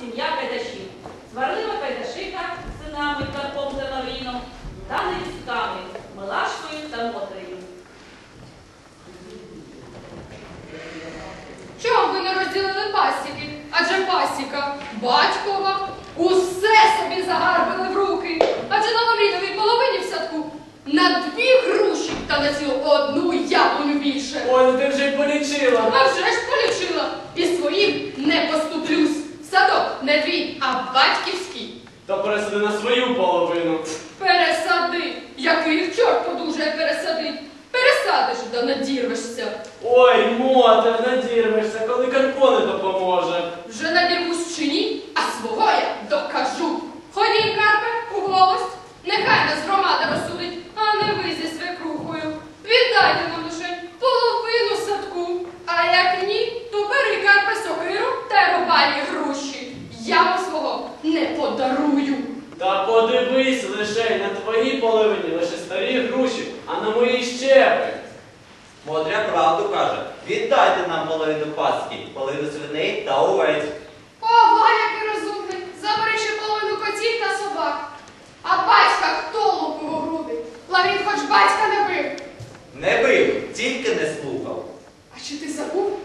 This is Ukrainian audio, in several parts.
сім'я Кайдашів. Сварили не на свою половину. Пересади. Який їх чорт подужає пересадить? Пересадиш да надірвешся. Ой, моте, надірвешся, коли карпо не допоможе. Вже не моїй половині лише старі груші, а на мої щепи. Модря правду каже, віддайте нам половину пастки, половину свиней та овець. О, і розумний! Забери ще половину котів та собак. А батька хто лупив у груди? Лаврін хоч батька не бив. Не бив, тільки не слухав. А чи ти забув,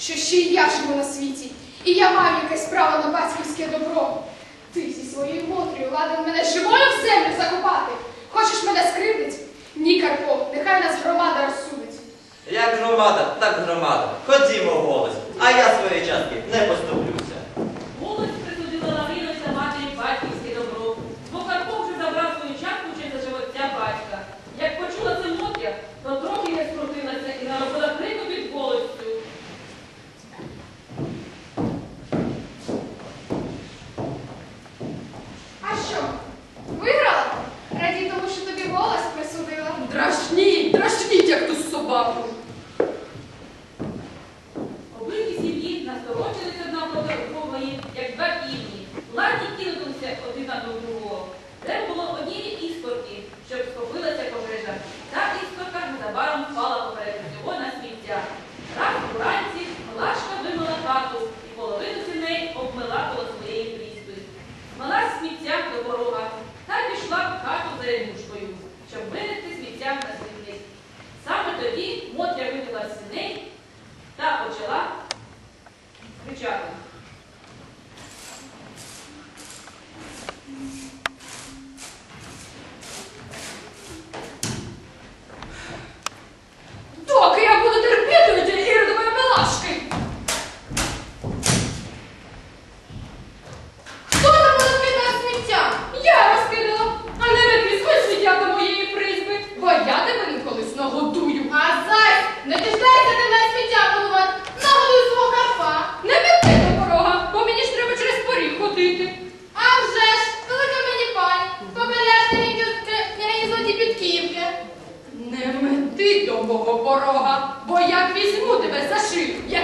що ще й я живу на світі, і я маю якесь право на батьківське добро? Ти зі своєю Модрію ладен мене живою? землю закопати. Хочеш мене скривдить? Ні, Карпо, нехай нас громада розсудить. Як громада, так громада. Ходімо, в голос, а я свої частки не поступлю. Розділиться одна по як два порога, бо як візьму тебе за шию, як